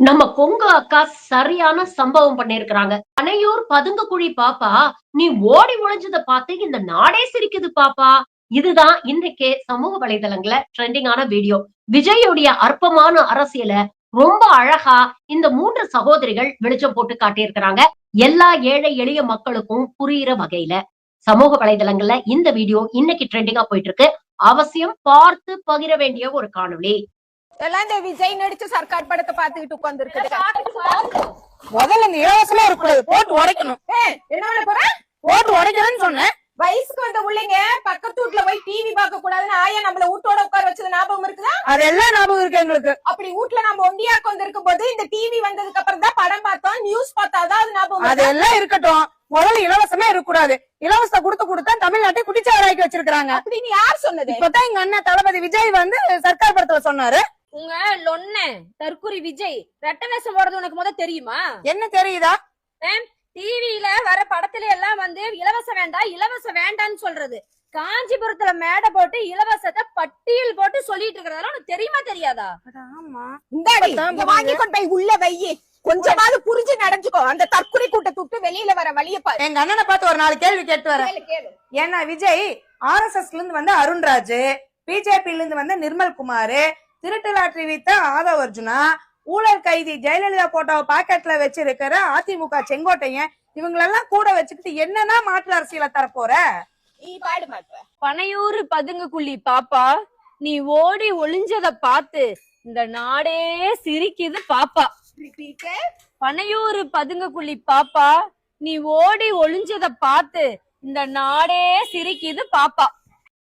நம்ம பொங்கு அக்கா சரியான சம்பவம் பண்ணிருக்கிறாங்க பனையூர் பதுங்குக்குழி பாப்பா நீ ஓடி ஒழிஞ்சத பார்த்து இந்த நாடே சிரிக்குது பாப்பா. இதுதான் இன்றைக்கே சமூக வலைதளங்கள்ல ட்ரெண்டிங்கான வீடியோ. விஜயுடைய அற்பமான அரசியல ரொம்ப அழகா இந்த மூன்று சகோதரிகள் வெளிச்சம் போட்டு காட்டியிருக்கிறாங்க. எல்லா ஏழை எளிய மக்களுக்கும் புரியுற வகையில சமூக வலைதளங்கள்ல இந்த வீடியோ இன்னைக்கு ட்ரெண்டிங்கா போயிட்டு இருக்கு. அவசியம் பார்த்து பகிர வேண்டிய ஒரு காணொளி. எல்லாம் இந்த விஜய் நடிச்ச சர்க்கார் படத்தை பாத்துக்கிட்டு உட்கார்ந்து. இருக்குது முதல்ல இந்த இலவசமா இருக்கக்கூடாது போட்டு உடைக்கணும். என்ன பண்ண போற? போட்டு உடைக்கிறேன்னு சொன்னேன். வயசுக்கு வந்த பிள்ளைங்க பக்கத்து வீட்டுல போய் டிவி பார்க்க கூடாதுன்னு ஆயா நம்மள வீட்டோட உட்கார வச்சது ஞாபகம் இருக்குதா? அதெல்லாம் ஞாபகம் இருக்கு எங்களுக்கு. அப்படி வீட்டுல நம்ம ஒண்டியா உட்கார்ந்து போது இந்த டிவி வந்ததுக்கு அப்புறம் தான் படம் பார்த்தோம் நியூஸ் பார்த்தாதான் அது ஞாபகம். அதெல்லாம் இருக்கட்டும். முதல்ல இலவசமே இருக்கக்கூடாது. இலவசம் கொடுத்து கொடுத்தா தமிழ்நாட்டை குடிச்சாராக்கி வச்சிருக்காங்க அப்படின்னு யார் சொன்னது? இப்பதான் எங்க அண்ணன் தளபதி விஜய் வந்து சர்க்கார் படத்துல சொன்னாரு. உங்க லொன்ன தற்குறி விஜய் ரெட்ட வேஷம் போடுறது உனக்கு முத தெரியுமா? என்ன தெரியுதா? டிவியில வர படத்துல எல்லாம் வந்து இலவசம் வேண்டாம் இலவசம் வேண்டாம்னு சொல்றது. காஞ்சிபுரத்துல மேடை போட்டு இலவசத்தை பட்டியல் போட்டு சொல்லிட்டு இருக்கிறதெல்லாம் உனக்கு தெரியுமா தெரியாதா? ஆமா. இங்க வாங்கி கொண்டு போய் உள்ள வையி. கொஞ்சமாவது புரிஞ்சு நடந்துக்கோ. அந்த தற்கொலை கூட்டத்தை விட்டு வெளியில வர வழிய பாரு. எங்க அண்ணனை பார்த்து ஒரு நாலு கேள்வி கேட்டு வரேன். ஏன்னா விஜய் ஆர்எஸ்எஸ்ல இருந்து வந்த அருண்ராஜ் பிஜேபில இருந்து வந்த நிர்மல் குமார் திருட்டு லாட்டரி வித்த ஆதவ் அர்ஜுனா ஊழல் கைதி ஜெயலலிதா போட்டோவை பாக்கெட்ல வச்சிருக்கிற அதிமுக செங்கோட்டையன் இவங்களெல்லாம் கூட வச்சுக்கிட்டு என்னன்னா மாற்று அரசியல தரப்போற? நீ பாடு மாட்ட பனையூர் பதுங்குக்குள்ளி பாப்பா. நீ ஓடி ஒளிஞ்சத பார்த்து இந்த நாடே சிரிக்குது பாப்பா. பனையூர் பதுங்குக்குள்ளி பாப்பா. நீ ஓடி ஒளிஞ்சத பார்த்து இந்த நாடே சிரிக்குது பாப்பா.